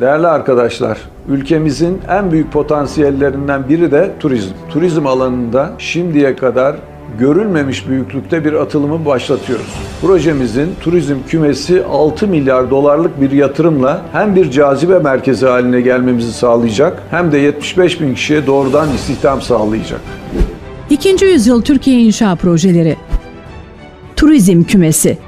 Değerli arkadaşlar, ülkemizin en büyük potansiyellerinden biri de turizm. Turizm alanında şimdiye kadar görülmemiş büyüklükte bir atılımı başlatıyoruz. Projemizin turizm kümesi 6 milyar dolarlık bir yatırımla hem bir cazibe merkezi haline gelmemizi sağlayacak hem de 75 bin kişiye doğrudan istihdam sağlayacak. İkinci yüzyıl Türkiye inşa projeleri. Turizm kümesi.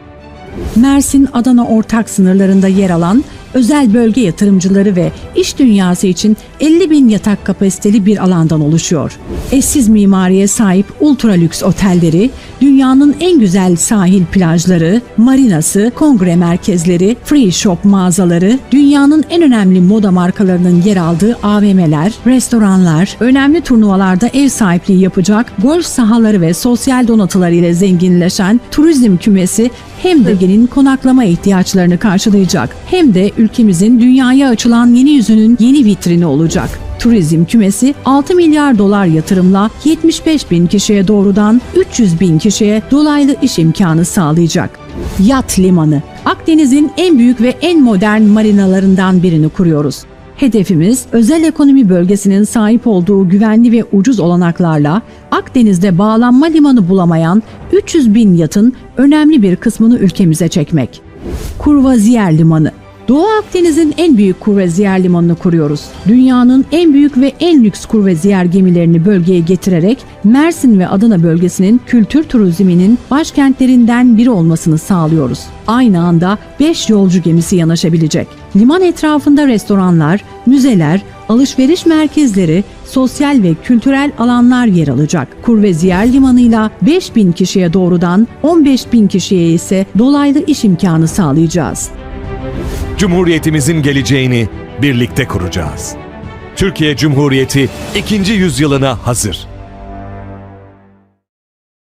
Mersin Adana ortak sınırlarında yer alan özel bölge yatırımcıları ve iş dünyası için 50 bin yatak kapasiteli bir alandan oluşuyor. Eşsiz mimariye sahip ultra lüks otelleri, dünyanın en güzel sahil plajları, marinası, kongre merkezleri, free shop mağazaları, dünyanın en önemli moda markalarının yer aldığı AVM'ler, restoranlar, önemli turnuvalarda ev sahipliği yapacak golf sahaları ve sosyal donatılar ile zenginleşen turizm kümesi hem bölgenin konaklama ihtiyaçlarını karşılayacak hem de ülkemizin dünyaya açılan yeni yüzünün yeni vitrini olacak. Turizm kümesi 6 milyar dolar yatırımla 75 bin kişiye doğrudan 300 bin kişiye dolaylı iş imkanı sağlayacak. Yat Limanı Akdeniz'in en büyük ve en modern marinalarından birini kuruyoruz. Hedefimiz özel ekonomi bölgesinin sahip olduğu güvenli ve ucuz olanaklarla Akdeniz'de bağlanma limanı bulamayan 300 bin yatın önemli bir kısmını ülkemize çekmek. Kurvaziyer Limanı Doğu Akdeniz'in en büyük kurveziyer limanını kuruyoruz. Dünyanın en büyük ve en lüks kurveziyer gemilerini bölgeye getirerek Mersin ve Adana bölgesinin kültür turizminin başkentlerinden biri olmasını sağlıyoruz. Aynı anda 5 yolcu gemisi yanaşabilecek. Liman etrafında restoranlar, müzeler, alışveriş merkezleri, sosyal ve kültürel alanlar yer alacak. Kurveziyer limanıyla 5000 kişiye doğrudan 15 bin kişiye ise dolaylı iş imkanı sağlayacağız. Cumhuriyetimizin geleceğini birlikte kuracağız. Türkiye Cumhuriyeti ikinci yüzyılına hazır.